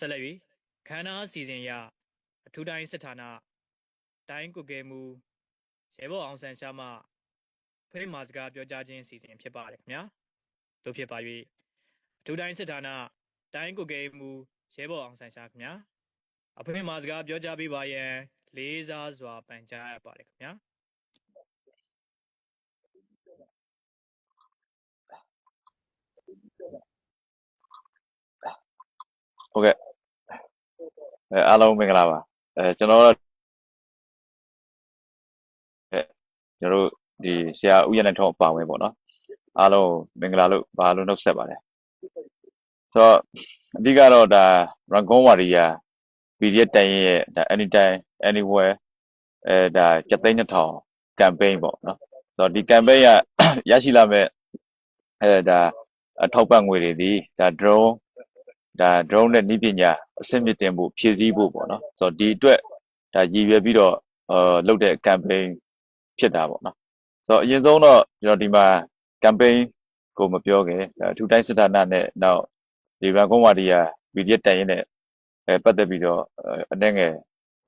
ဆက်လက်၍ခန္ဓာစီစဉ်ရအထူးတိုင်းစစ်ဌာနတိုင်းကုကဲမှုရဲဘော်အောင်ဆန်းရှားမှဖိတ်မာစကားပြောကြားခြင်းစီစဉ်ဖြစ်ပါတယ်ခင်ဗျာတို့ဖြစ်ပါ၍အထူးတိုင်းစစ်ဌာနတိုင်းကုကဲမှုရဲဘော်အောင်ဆန်းရှားခင်ဗျာအဖိတ်မာစကားပြောကြားပေးပါရန်လေးစားစွာပန်ကြားရပါတယ်ခင်ဗျာဟုတ်ကဲ့ အဲအားလုံးမင်္ဂလာပါအဲကျွန်တော်တို့အဲကျွန်တော်တို့ဒီဆရာဦးရနိုင်ထုံးအပါဝင်ပေါ့နော်အားလုံးမင်္ဂလာလို့ဘာလို့နှုတ်ဆက်ပါတယ်ဆိုတော့အဓိကတော့ဒါ Rangon Warrior PDF တိုင်ရဲ့ဒါ anytime anywhere အဲဒါ7သိန်း2000 campaign ပေါ့နော်ဆိုတော့ဒီ campaign ကရရှိလာမဲ့အဲဒါအထောက်ပံ့ငွေတွေဒီဒါ drone ဒါ drone နဲ့နည်းပညာ အဆင့်မြင့်တင်ဖို့ဖြည့်ဆည်းဖို့ပေါ့နော်ဆိုတော့ဒီအတွက်ဒါရည်ရွယ်ပြီးတော့အာလုပ်တဲ့ campaign ဖြစ်တာပေါ့နော်ဆိုတော့အရင်ဆုံးတော့ကျွန်တော်ဒီမှာ campaign ကိုမပြောခင်ဒါအထူးတိုင်းစစ်ဌာနနဲ့နောက်ဒီရန်ကုန်ဝါဒီယာ PDF တိုင်ရင်နဲ့အဲပတ်သက်ပြီးတော့အဲအနဲ့ငယ်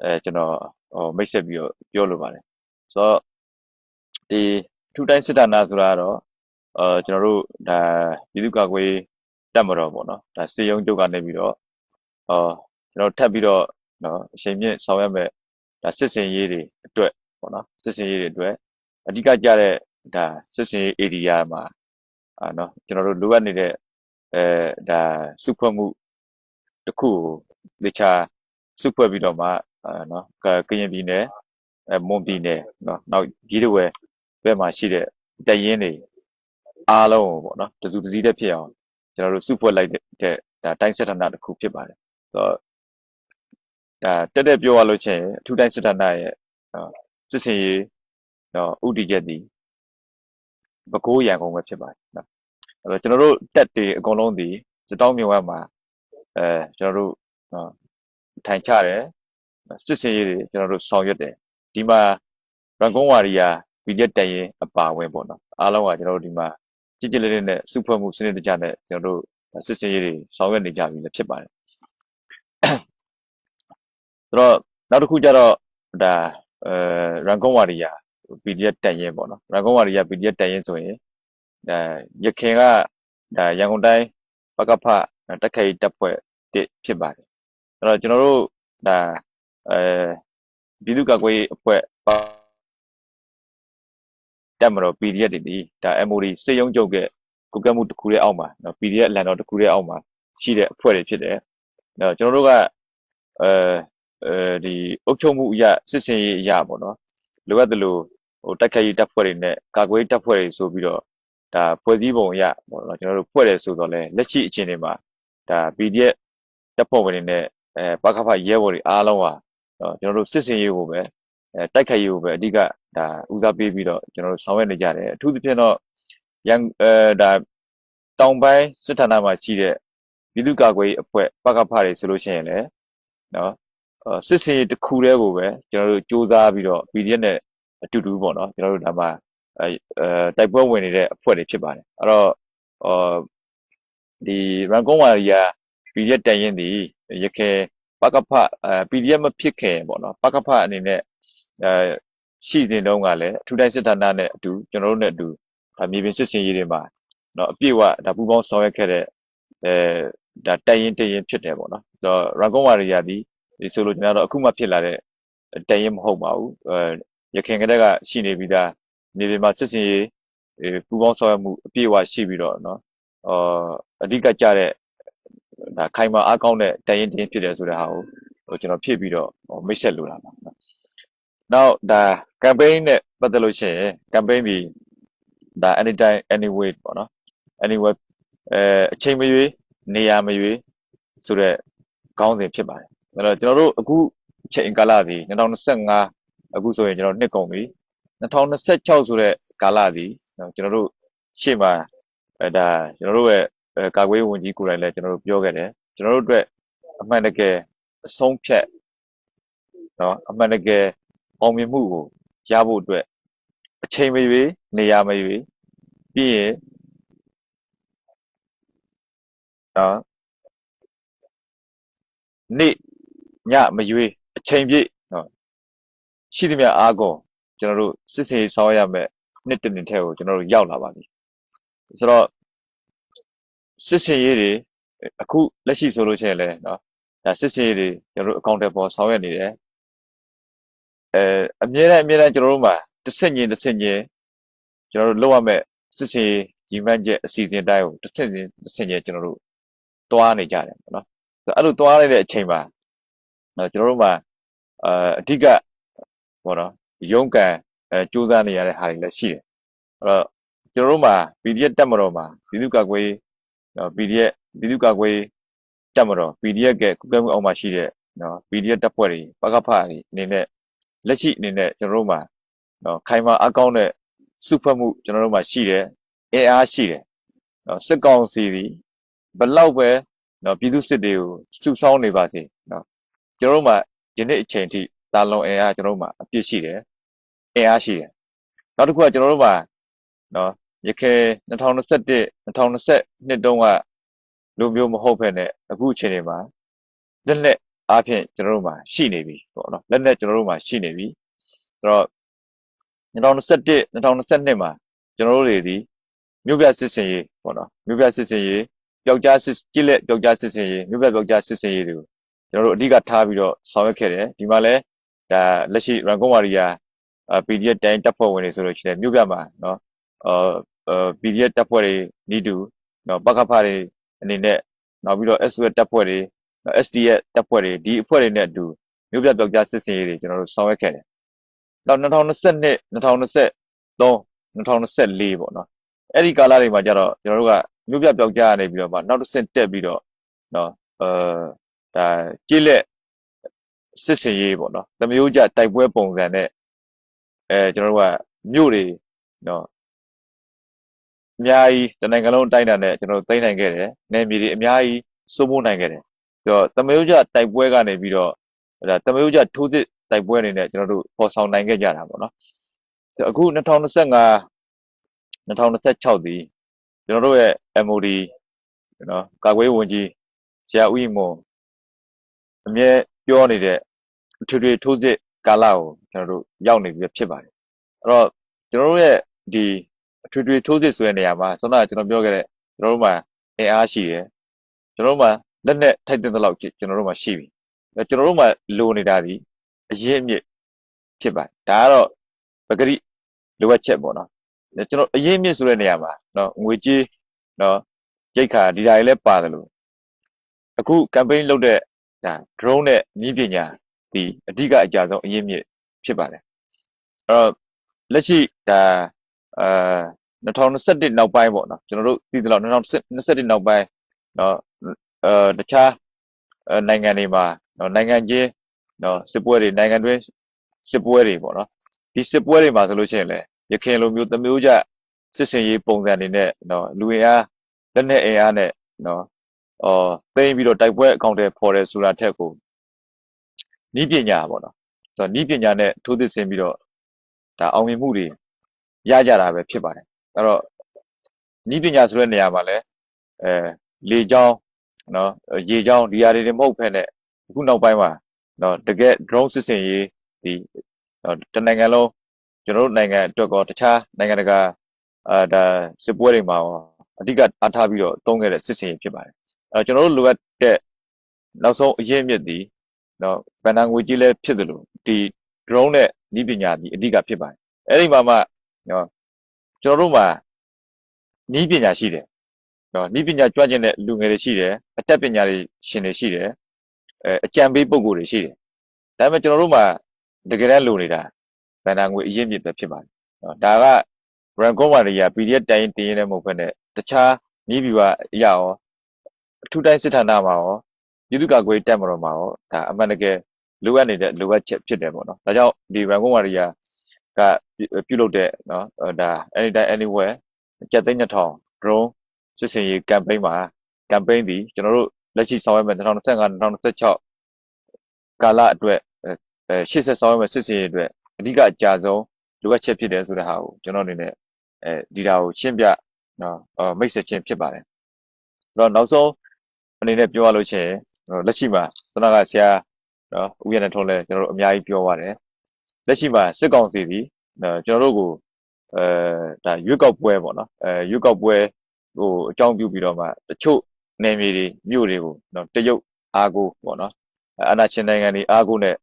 အဲကျွန်တော်ဟိုမိတ်ဆက်ပြီးတော့ပြောလိုပါတယ်ဆိုတော့ဒီအထူးတိုင်းစစ်ဌာနဆိုတာကတော့အာကျွန်တော်တို့ဒါပြည်သူ့ကာကွယ်ရေးတက်မတော်ပေါ့နော်ဒါစေယုံကျုပ်ကနေပြီးတော့ အော်ကျွန်တော်ထပ်ပြီးတော့နော်အချိန်မြင့်ဆောင်ရွက်မဲ့ဒါစစ်စင်ရေးတွေအတွက်ပေါ့နော်စစ်စင်ရေးတွေအတွက်အဓိကကြတဲ့ဒါစစ်စင်ရေး area မှာအာနော်ကျွန်တော်တို့လိုအပ်နေတဲ့အဲဒါစုဖွဲ့မှုတစ်ခုကိုလေချာစုဖွဲ့ပြီးတော့မှအာနော်ကကရင်ပြည်နယ်အဲမွန်ပြည်နယ်နော်နောက်ကြီးတဝဲဘက်မှာရှိတဲ့တရင်တွေအားလုံးကိုပေါ့နော်တစုတစည်းတည်းဖြစ်အောင်ကျွန်တော်တို့စုဖွဲ့လိုက်တဲ့ဒါတိုင်းစစ်ဌာနတစ်ခုဖြစ်ပါတယ်ဆိုတော့ ဒါတက်တက်ပြောရလို့ချင်းအထူးတိုင်းစစ်ဌာနရဲ့စစ်စင်ရေးနော်ဥတီချက်ဒီဘကိုးရန်ကုန်ပဲဖြစ်ပါတယ်နော်အဲ့တော့ကျွန်တော်တို့တက်တွေအကုန်လုံးဒီစတောင်းမြဝတ်မှာအဲကျွန်တော်တို့နော်ထိုင်ချတယ်စစ်စင်ရေးတွေကျွန်တော်တို့ဆောင်ရွက်တယ်ဒီမှာရန်ကုန်ဝါရီယာဗီဒီယက်တိုင်ရင်အပါဝင်ပေါ့နော်အားလုံးကကျွန်တော်တို့ဒီမှာကြည်ကြည်လေးလေးနဲ့စုဖွဲ့မှုစနစ်တကျနဲ့ကျွန်တော်တို့စစ်စင်ရေးတွေဆောင်ရွက်နေကြပြီလည်းဖြစ်ပါတယ် ဆိုတော့နောက်တစ်ခုကျတော့ဒါအဲရန်ကုန်ဝါရီယာ PDF တိုင်ရင်ပေါ့နော်ရန်ကုန်ဝါရီယာ PDF တိုင်ရင်ဆိုရင်ဒါရခင်ကဒါရန်ကုန်တိုင်းပကဖတက်ခိုက်တပ်ဖွဲ့တစ်ဖြစ်ပါတယ်အဲ့တော့ကျွန်တော်တို့ဒါအဲပြည်သူ့ကာကွယ်ရေးအဖွဲ့တက်မတော် PDF တွေဒီဒါ MOD စေယုံကျုပ်ရဲ့ကုကဲမှုတစ်ခုရဲ့အောက်မှာနော် PDF လန်တော်တစ်ခုရဲ့အောက်မှာရှိတဲ့အဖွဲ့တွေဖြစ်တယ်။ အဲကျွန်တော်တို့ကအဲအဲဒီအုပ်ချုပ်မှုအရာစစ်စင်ရေးအရာပေါ့နော်။လိုအပ်တယ်လို့ဟိုတိုက်ခိုက်ရေးတပ်ဖွဲ့တွေနဲ့ကာကွယ်ရေးတပ်ဖွဲ့တွေဆိုပြီးတော့ဒါဖွဲ့စည်းပုံအရာပေါ့နော်ကျွန်တော်တို့ဖွဲ့တယ်ဆိုတော့လဲလက်ရှိအခြေအနေမှာဒါ PDF တပ်ဖွဲ့ဝင်တွေနဲ့အဲပကဖရဲဘော်တွေအားလုံးဟာကျွန်တော်တို့စစ်စင်ရေးကိုပဲအဲတိုက်ခိုက်ရေးကိုပဲအဓိကဒါဦးစားပေးပြီးတော့ကျွန်တော်တို့ဆောင်ရွက်နေကြတယ်အထူးသဖြင့်တော့ရန်အဲဒါတောင်ပိုင်းစစ်ဌာနမှာရှိတဲ့ ပြည်သူ့ကာကွယ်ရေးအဖွဲ့ပကဖတွေဆိုလို့ရှိရင်လည်းနော်စစ်စင်ရေးတစ်ခုတည်းကိုပဲကျွန်တော်တို့စူးစမ်းပြီးတော့ PDF နဲ့အတူတူပေါ့နော်ကျွန်တော်တို့ဒါမှအဲတိုက်ပွဲဝင်နေတဲ့အဖွဲ့တွေဖြစ်ပါတယ်အဲ့တော့အော်ဒီရန်ကုန်ဝါရီယာ PDF တန်ရင်ဒီရခေပကဖအဲ PDF မဖြစ်ခင်ပေါ့နော်ပကဖအနေနဲ့အဲရှိတဲ့တုန်းကလည်းအထူးတိုင်းစစ်ဌာနနဲ့အတူကျွန်တော်တို့နဲ့အတူဒါမြေပြင်စစ်စင်ရေးတွေမှာเนาะအပြည့်အဝဒါပူပေါင်းဆောင်ရွက်ခဲ့တဲ့အဲ ဒါတက်ရင်တက်ရင်ဖြစ်တယ်ပေါ့နော်ဆိုတော့ Rangon Warrior ဒီဒီဆိုလို့ကျွန်တော်တို့အခုမှဖြစ်လာတဲ့တက်ရင်မဟုတ်ပါဘူးအဲရခင်ကတည်းကရှိနေပြီးသားမြေပြင်မှာစစ်စင်ရေးပူပေါင်းဆောင်ရွက်မှုအပြည့်အဝရှိပြီးတော့နော်အာအဓိကကြတဲ့ဒါခိုင်မာအားကောင်းတဲ့တက်ရင်တက်ရင်ဖြစ်တယ်ဆိုတဲ့ဟာကိုကျွန်တော်ဖြည့်ပြီးတော့မိတ်ဆက်လိုတာပါနော်နောက်ဒါ campaign နဲ့ပတ်သက်လို့ရှိရင် campaign ပြီးဒါ anytime anyway ပေါ့နော် anyway အဲအချိန်မရွေး နေရာမရွေးဆိုတော့ခေါင်းစဉ်ဖြစ်ပါတယ်အဲ့တော့ကျွန်တော်တို့အခုချိန်ကာလဒီ2025အခုဆိုရင်ကျွန်တော်နှစ်ကုန်ပြီ2026ဆိုတဲ့ကာလဒီကျွန်တော်တို့ရှေ့မှာအဲဒါကျွန်တော်တို့ရဲ့ကာကွယ်ဝင်ကြီးကိုယ်တိုင်လည်းကျွန်တော်တို့ပြောခဲ့တယ်ကျွန်တော်တို့အတွက်အမှန်တကယ်အဆုံးဖြတ်နော်အမှန်တကယ်အောင်မြင်မှုကိုရဖို့အတွက်အချိန်မရွေးနေရာမရွေးပြီးရင် နော်နေ့ညမရွေးအချိန်ပြည့်နော်ရှိသမျှအားကုန်ကျွန်တော်တို့စစ်စေးဆောင်ရွက်ရမယ်နှစ်တစ်နှစ်ထဲကိုကျွန်တော်တို့ရောက်လာပါပြီဆိုတော့စစ်စင်ရေးတွေအခုလက်ရှိဆိုလို့ရှိရင်လည်းနော်ဒါစစ်စင်ရေးတွေကျွန်တော်တို့အကောင့်တွေပေါ်ဆောင်ရွက်နေတယ်အဲအမြဲတမ်းအမြဲတမ်းကျွန်တော်တို့မှာတစ်ဆင့်ချင်းတစ်ဆင့်ချင်းကျွန်တော်တို့လုပ်ရမယ်စစ်စင်ရေးညီမှန်းချက်အစီအစဉ်တိုင်းကိုတစ်ဆင့်ချင်းတစ်ဆင့်ချင်းကျွန်တော်တို့ တွားနေကြတယ်ပေါ့နော်ဆိုတော့အဲ့လိုတွားနေတဲ့အချိန်မှာနော်ကျွန်တော်တို့မှာအာအဓိကဘောနော်ရုံးကန်အဲစူးစမ်းနေရတဲ့ဟာတွေလည်းရှိတယ်အဲ့တော့ကျွန်တော်တို့မှာ PDF တက်မတော်မှာဒီလူကကွေးနော် PDF ဒီလူကကွေးတက်မတော် PDF ကကုကဲမှုအောက်မှာရှိတဲ့နော် PDF တပ်ဖွဲ့တွေပကဖတွေအနေနဲ့လက်ရှိအနေနဲ့ကျွန်တော်တို့မှာနော်ခိုင်မာအကောင်းတဲ့စုဖွဲ့မှုကျွန်တော်တို့မှာရှိတယ်အင်အားရှိတယ်နော်စစ်ကောင်စီတွေ ဘလောက်ပဲနော်ပြည်သူစစ်တွေကိုစုဆောင်းနေပါစေနော်ကျွန်တော်တို့မှာယနေ့အချိန်ထိတာလွန်အင်အားကျွန်တော်တို့မှာအပြည့်ရှိတယ်အင်အားရှိတယ်နောက်တစ်ခုကကျွန်တော်တို့မှာနော်ရခိုင်2021 2022တုန်းကလူမျိုးမဟုတ်ဖ ೇನೆ အခုအချိန်တွေမှာလက်လက်အားဖြင့်ကျွန်တော်တို့မှာရှိနေပြီပေါ့နော်လက်လက်ကျွန်တော်တို့မှာရှိနေပြီဆိုတော့2021 2022မှာကျွန်တော်တို့တွေဒီမြို့ပြစစ်စင်ရေးပေါ့နော်မြို့ပြစစ်စင်ရေး ပျောက်ကြားစစ်ကြည့်လက်ပျောက်ကြားစစ်စင်ရေးမြို့ပြပျောက်ကြားစစ်စင်ရေးတွေကိုကျွန်တော်တို့အဓိကထားပြီးတော့ဆောင်ရွက်ခဲ့တယ်ဒီမှာလဲဒါလက်ရှိရန်ကုန်ဝါရီယာ PDF တိုင်းတပ်ဖွဲ့ဝင်တွေဆိုလို့ရှိရင်မြို့ပြမှာနော်အာ PDF တပ်ဖွဲ့တွေနီးတူနော်ပကဖတွေအနေနဲ့နောက်ပြီးတော့ SWF တပ်ဖွဲ့တွေ SDF တပ်ဖွဲ့တွေဒီအဖွဲ့တွေနဲ့အတူမြို့ပြပျောက်ကြားစစ်စင်ရေးတွေကျွန်တော်တို့ဆောင်ရွက်ခဲ့တယ်နောက်2022 2023 2024ပေါ့နော်အဲ့ဒီကာလတွေမှာကျတော့ကျွန်တော်တို့က မြို့ပြပျောက်ကြားရနေပြီးတော့မှနောက်တစ်ဆင့်တက်ပြီးတော့နော်အဲဒါကြည့်လက်စစ်စင်ရေးပေါ့နော်တမျိုးကြတိုက်ပွဲပုံစံနဲ့အဲကျွန်တော်တို့ကမြို့တွေနော်အများကြီးတနိုင်ငံလုံးတိုင်းတာနဲ့ကျွန်တော်တို့သိမ်းနိုင်ခဲ့တယ်။နယ်မြေတွေအများကြီးစိုးမိုးနိုင်ခဲ့တယ်။ပြီးတော့တမယုတ်ကြတိုက်ပွဲကနေပြီးတော့ဒါတမယုတ်ကြထိုးစစ်တိုက်ပွဲအနေနဲ့ကျွန်တော်တို့ပေါ်ဆောင်နိုင်ခဲ့ကြတာပေါ့နော်။အခု2025 2026ဒီကျွန်တော်တို့ရဲ့ MOD နော်ကာကွယ်ဝင်ကြီးဆရာဦးရင်မွန်အမြဲပြောနေတဲ့အထွေထွေထိုးစစ်ကာလကိုကျွန်တော်တို့ရောက်နေပြီဖြစ်ပါတယ်အဲ့တော့ကျွန်တော်တို့ရဲ့ဒီအထွေထွေထိုးစစ်ဆိုတဲ့နေရာမှာဆောနာကျွန်တော်ပြောခဲ့တဲ့ကျွန်တော်တို့မှာအင်အားရှိတယ်ကျွန်တော်တို့မှာလက်နဲ့ထိုက်တဲ့လောက်ကျွန်တော်တို့မှာရှိပြီကျွန်တော်တို့မှာလိုနေတာဒီအရင်အမြစ်ဖြစ်ပါတယ်ဒါကတော့ပဂရိလိုအပ်ချက်ပေါ့နော်ကျွန်တော်အရင်အမြစ်ဆိုတဲ့နေရာမှာနော်ငွေကြေး နော်ရိတ်ခါဒီဓာတ်တွေလည်းပါတယ်လို့အခု campaign လုပ်တဲ့ဒါ drone နဲ့နည်းပညာဒီအဓိကအကြဆုံးအရင်းမြစ်ဖြစ်ပါတယ်အဲ့တော့လက်ရှိဒါအာ2021နောက်ပိုင်းပေါ့နော်ကျွန်တော်တို့သိသလောက်2021နောက်ပိုင်းနော်အဲတခြားနိုင်ငံတွေမှာနော်နိုင်ငံချင်းနော်စစ်ပွဲတွေနိုင်ငံတွင်းစစ်ပွဲတွေပေါ့နော်ဒီစစ်ပွဲတွေမှာဆိုလို့ရှိရင်လေရခိုင်လိုမျိုးတမျိုးကြစစ်စင်ရေးပုံစံတွေနဲ့နော်လူအင်အား လက်နက်အင်အားနဲ့နော်အော်သိမ်းပြီးတော့တိုက်ပွဲအကောင့်တွေဖော်တယ်ဆိုတာထက်ကိုနီးပညာပေါ့နော်ဆိုတော့နီးပညာနဲ့ထိုးသစ်ဆင်းပြီးတော့ဒါအောင်မြင်မှုတွေရကြတာပဲဖြစ်ပါတယ်အဲ့တော့နီးပညာဆိုတဲ့နေရာမှာလည်းအဲလေကြောင်းနော်ရေကြောင်းဒီဟာတွေမဟုတ်ဖ ೇನೆ အခုနောက်ပိုင်းမှာနော်တကယ် drone စစ်စင်ရေးဒီတနိုင်ငံလုံးကျွန်တော်တို့နိုင်ငံအတွက်ကောတခြားနိုင်ငံတကာအာဒါစစ်ပွဲတွေမှာ အဓိကအားထားပြီးတော့သုံးခဲ့တဲ့စစ်စင်ရေးဖြစ်ပါတယ်အဲတော့ကျွန်တော်တို့လိုအပ်တဲ့နောက်ဆုံးအရေးမြစ်ဒီနော်ဗန်နာငွေကြီးလည်းဖြစ်တယ်လို့ဒီ drone နဲ့ဤပညာဒီအဓိကဖြစ်ပါတယ်အဲ့ဒီမှာမှနော်ကျွန်တော်တို့မှာဤပညာရှိတယ်နော်ဤပညာကြွကျင်တဲ့လူငယ်တွေရှိတယ်အတတ်ပညာတွေရှင်တွေရှိတယ်အဲအကြံပေးပုံကိုယ်တွေရှိတယ်ဒါပေမဲ့ကျွန်တော်တို့မှာတကယ်တမ်းလိုနေတာဗန်နာငွေအရင်မြစ်ပဲဖြစ်ပါတယ်နော်ဒါက brand ကောမာတွေက PDF တိုင်းတင်ရင်းနဲ့မဟုတ်ဘဲနဲ့ တခြားဤဗျူဟာအရာရောအထူးတိုင်းစစ်ဌာနမှာရောပြည်သူ့ကာကွယ်တက်မတော်မှာရောဒါအမှန်တကယ်လိုအပ်နေတဲ့လိုအပ်ချက်ဖြစ်တယ်ပေါ့နော်ဒါကြောင့်ဒီ brand ကောမာတွေကကပြုလုပ်တဲ့နော်ဒါ anytime anywhere ကျပ်သိန်း2000 drone စစ်စင်ရေး campaign မှာ campaign ဒီကျွန်တော်တို့လက်ရှိဆောင်ရွက်မဲ့2025 2026ကာလအတွက်အဲရှေ့ဆက်ဆောင်ရွက်မဲ့စစ်စင်ရေးအတွက်အဓိကအကြဆုံးလိုအပ်ချက်ဖြစ်တယ်ဆိုတဲ့ဟာကိုကျွန်တော်အနေနဲ့အဲဒီဒါကိုရှင်းပြ နော်မိတ်ဆက်ခြင်းဖြစ်ပါတယ်အဲ့တော့နောက်ဆုံးအနေနဲ့ပြောရလို့ရှိရင်လက်ရှိမှာသနကဆရာနော်ဦးရနေထုံးလဲကျွန်တော်တို့အများကြီးပြောပါတယ်လက်ရှိမှာစစ်ကောင်စီဒီနော်ကျွန်တော်တို့ကိုအဲဒါရွေးကောက်ပွဲပေါ့နော်အဲရွေးကောက်ပွဲဟိုအကြောင်းပြုပြီးတော့မှတချို့နယ်မြေတွေမြို့တွေကိုနော်တရုတ်အားကိုပေါ့နော်အာဏာရှင်နိုင်ငံတွေအားကိုနဲ့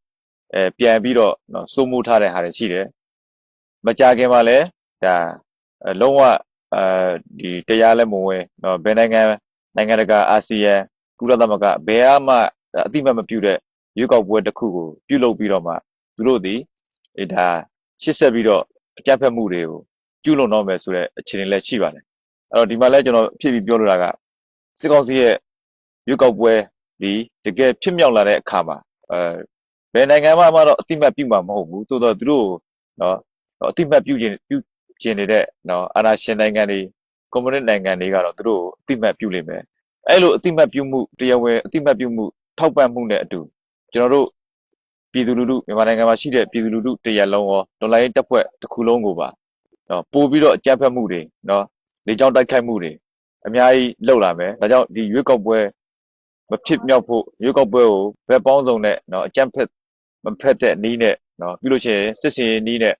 အဲပြန်ပြီးတော့နော်စိုးမိုးထားတဲ့ဟာတွေရှိတယ်မကြခင်မှာလည်းဒါအဲလုံးဝ အဲဒီတရားလက်မဝင်နော်ဘယ်နိုင်ငံနိုင်ငံတကာအာဆီယံကုလသမဂ္ဂဘယ်အမှအတိမတ်မပြုတဲ့ရွေးကောက်ပွဲတစ်ခုကိုပြုလုပ်ပြီးတော့မှသူတို့ဒီအဲဒါရှစ်ဆက်ပြီးတော့အကြမ်းဖက်မှုတွေကိုကျူးလွန်တော့မယ်ဆိုတဲ့အခြေအနေလည်းရှိပါတယ်အဲ့တော့ဒီမှာလည်းကျွန်တော်ဖြစ်ပြီးပြောလိုတာကစစ်ကောင်စီရဲ့ရွေးကောက်ပွဲဒီတကယ်ဖြစ်မြောက်လာတဲ့အခါမှာအဲဘယ်နိုင်ငံမှမှတော့အတိမတ်ပြုမှာမဟုတ်ဘူးသို့တော့သူတို့နော်အတိမတ်ပြုခြင်းပြု ကျင်နေတဲ့နော်အာဏာရှင်နိုင်ငံတွေကွန်မြူနစ်နိုင်ငံတွေကတော့သူတို့အတိမတ်ပြုလိမ့်မယ်အဲ့လိုအတိမတ်ပြုမှုတရားဝင်အတိမတ်ပြုမှုထောက်ပံ့မှုနဲ့အတူကျွန်တော်တို့ပြည်သူလူထုမြန်မာနိုင်ငံမှာရှိတဲ့ပြည်သူလူထုတရက်လုံးရောဒေါ်လာရေးတပ်ဖွဲ့တစ်ခုလုံးကိုပါနော်ပို့ပြီးတော့အကြမ်းဖက်မှုတွေနော်လေကြောင်းတိုက်ခိုက်မှုတွေအများကြီးလုပ်လာမယ်ဒါကြောင့်ဒီရွေးကောက်ပွဲမဖြစ်မြောက်ဖို့ရွေးကောက်ပွဲကိုဘယ်ပေါင်းစုံနဲ့နော်အကြမ်းဖက်မဖက်တဲ့နီးနဲ့နော်ပြီးလို့ရှိရင်စစ်စင်ရေးနီးနဲ့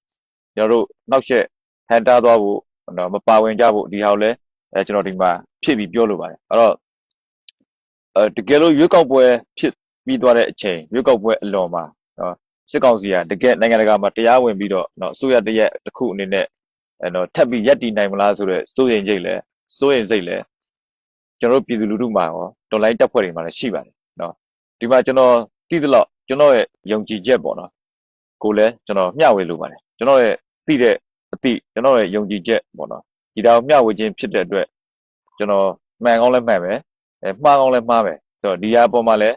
ကျွန်တော်တို့နောက်ဆက် ဟန်တားသွားဖို့နော်မပါဝင်ကြဖို့ဒီဟာကိုလည်းအဲကျွန်တော်ဒီမှာဖြစ်ပြီးပြောလိုပါတယ်အဲ့တော့အဲတကယ်လို့ရွေးကောက်ပွဲဖြစ်ပြီးသွားတဲ့အချိန်ရွေးကောက်ပွဲအလွန်မှာနော်စစ်ကောင်စီကတကယ်နိုင်ငံတကာမှာတရားဝင်ပြီးတော့နော်အစိုးရတရက်တစ်ခုအနေနဲ့အဲတော့ထပ်ပြီးရက်တည်နိုင်မလားဆိုတော့စိုးရင်စိတ်လဲစိုးရင်စိတ်လဲကျွန်တော်တို့ပြည်သူလူထုမှာရောတော်လိုင်းတပ်ဖွဲ့တွေမှာလည်းရှိပါတယ်နော်ဒီမှာကျွန်တော်သိသလောက်ကျွန်တော်ရဲ့ယုံကြည်ချက်ပေါ့နော်ကိုလည်းကျွန်တော်မျှဝေလိုပါတယ်ကျွန်တော်ရဲ့သိတဲ့ အသိကျွန်တော်ရဲ့ယုံကြည်ချက်ပေါ့နော်ဒီဒါကိုမျှဝေခြင်းဖြစ်တဲ့အတွက်ကျွန်တော်မှန်ကောင်းလည်းမှန်ပဲအဲမှားကောင်းလည်းမှားပဲဆိုတော့ဒီဟာအပေါ်မှာလည်း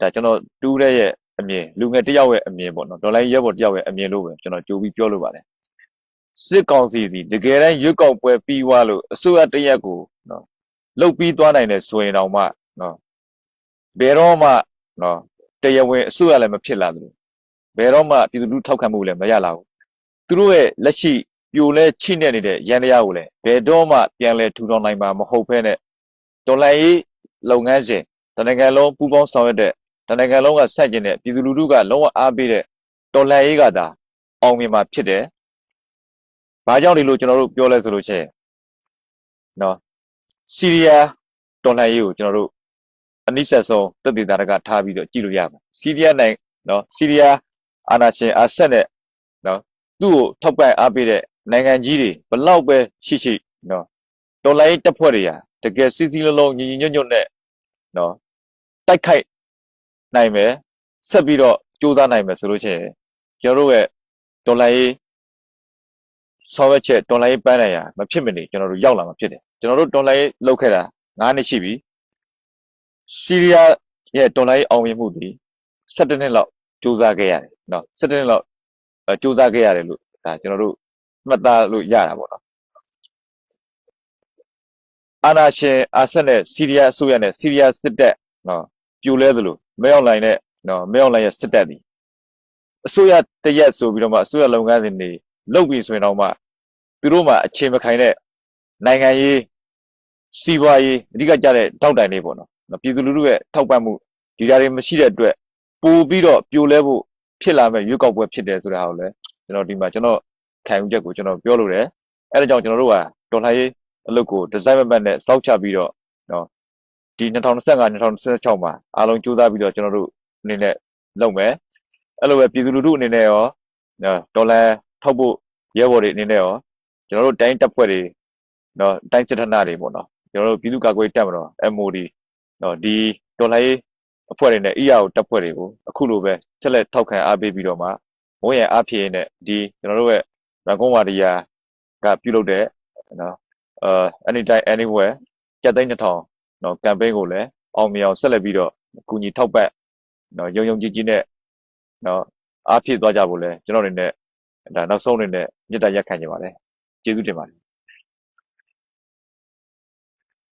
ဒါကျွန်တော်တူးတဲ့ရဲ့အမြင်လူငယ်တစ်ယောက်ရဲ့အမြင်ပေါ့နော်ဒေါ်လာရဲဘော်တစ်ယောက်ရဲ့အမြင်လို့ပဲကျွန်တော်ကြိုပြီးပြောလိုပါတယ်စစ်ကောင်စီဒီတကယ်တမ်းရွက်ကောက်ပွဲပြီးွားလို့အစိုးရတရက်ကိုနော်လုတ်ပြီးသွားနိုင်တယ်ဆိုရင်တော့မှနော်ဘယ်တော့မှနော်တရားဝင်အစိုးရလည်းမဖြစ်လာဘူးဘယ်တော့မှပြည်သူလူထောက်ခံမှုလည်းမရလာဘူးသူတို့ရဲ့လက်ရှိ ပြိုလဲချိနေနေတဲ့ရန်တရားကိုလည်းဘယ်တော့မှပြန်လဲထူထောင်နိုင်မှာမဟုတ်ဘဲနဲ့ဒေါ်လာရေးလုပ်ငန်းစဉ်တနင်္ဂနွေလုံးပူးပေါင်းဆောင်ရွက်တဲ့တနင်္ဂနွေလုံးကဆက်ကျင်တဲ့ပြည်သူလူထုကလုံးဝအားပေးတဲ့တော်လှန်ရေးကသာအောင်မြင်မှာဖြစ်တယ်။ဘာကြောင့်ဒီလိုကျွန်တော်တို့ပြောလဲဆိုလို့ရှိရင်နော်စီးရီးယားတော်လှန်ရေးကိုကျွန်တော်တို့အနိစ္စဆုံးတက်တည်တာကထားပြီးတော့ကြည့်လို့ရမှာ။စီးရီးယားနိုင်နော်စီးရီးယားအာဏာရှင်အာဆက်နဲ့နော်သူ့ကိုထောက်ပံ့အားပေးတဲ့ နိုင်ငံကြီးတွေဘလောက်ပဲရှိရှိနော်တော်လှန်ရေးတပ်ဖွဲ့တွေဟာတကယ်စီးစီးလုံးလုံးညီညီညွတ်ညွတ်နဲ့နော်တိုက်ခိုက်နိုင်မယ်ဆက်ပြီးတော့ကြိုးစားနိုင်မယ်ဆိုလို့ရှိရင်ကျွန်တော်တို့ရဲ့ဒေါ်လာရေးဆောင်းဝက်ချက်ဒေါ်လာရေးပန်းနိုင်ရမဖြစ်မနေကျွန်တော်တို့ရောက်လာမှာဖြစ်တယ်ကျွန်တော်တို့ဒေါ်လာရေးလောက်ခဲ့တာ9နှစ်ရှိပြီစီးရီးယားရဲ့ဒေါ်လာရေးအောင်မြင်မှုဒီ17နှစ်လောက်ကြိုးစားခဲ့ရတယ်နော်17နှစ်လောက်ကြိုးစားခဲ့ရတယ်လို့ဒါကျွန်တော်တို့ မှတ်သားလို့ရတာပေါ့နော်အာနာရှင်အာဆက်နဲ့စီးရီးယားအစိုးရနဲ့စီးရီးယားစစ်တပ်နော်ပြိုလဲသလိုမဲအောင်လိုင်းနဲ့နော်မဲအောင်လိုင်းရဲ့စစ်တပ်ဒီအစိုးရတရက်ဆိုပြီးတော့မှအစိုးရလုပ်ငန်းစဉ်တွေလုပ်ပြီးဆိုရင်တော့မှသူတို့မှအခြေမခိုင်တဲ့နိုင်ငံရေးစီးပွားရေးအဓိကကြတဲ့တောက်တိုင်လေးပေါ့နော်ပြည်သူလူထုရဲ့ထောက်ပံ့မှုဒီဓာတ်တွေမရှိတဲ့အတွက်ပို့ပြီးတော့ပြိုလဲဖို့ဖြစ်လာမဲ့ရွေးကောက်ပွဲဖြစ်တယ်ဆိုတာကိုလည်းကျွန်တော်ဒီမှာကျွန်တော် ခံယူချက်ကိုကျွန်တော်ပြောလိုတယ်အဲဒါကြောင့်ကျွန်တော်တို့ကတော်လှန်ရေးအလုပ်ကိုဒီဇိုင်းမပတ်နဲ့စောက်ချပြီးတော့နော်ဒီ2025 2026မှာအားလုံးကြိုးစားပြီးတော့ကျွန်တော်တို့အနေနဲ့လုပ်မယ်အဲ့လိုပဲပြည်သူလူထုအနေနဲ့ရောဒေါ်လာထောက်ဖို့ရဲဘော်တွေအနေနဲ့ရောကျွန်တော်တို့တိုင်းတပ်ဖွဲ့တွေနော်တိုင်းစစ်ဌာနတွေပေါ့နော်ကျွန်တော်တို့ပြည်သူ့ကာကွယ်တပ်မတော် MOD နော်ဒီဒေါ်လာရေးအဖွဲ့တွေနဲ့ EAO တပ်ဖွဲ့တွေကိုအခုလိုပဲချက်လက်ထောက်ခံအားပေးပြီးတော့မှဝန်းရံအားဖြည့်နဲ့ဒီကျွန်တော်တို့ရဲ့ ရန်ကုန်ဝါဒီယာကပြုလုပ်တဲ့နော်အာ anytime anywhere ကျပ်သိန်း2000နော်ကမ်ပိန်းကိုလည်းအောင်မြင်အောင်ဆက်လက်ပြီးတော့အကူအညီထောက်ပံ့နော်ယုံယုံကြည်ကြည်နဲ့နော်အားဖြည့်သွားကြဖို့လဲကျွန်တော်အနေနဲ့ဒါနောက်ဆုံးအနေနဲ့မြစ်တာရက်ခံကြပါလေကျေးဇူးတင်ပါတယ်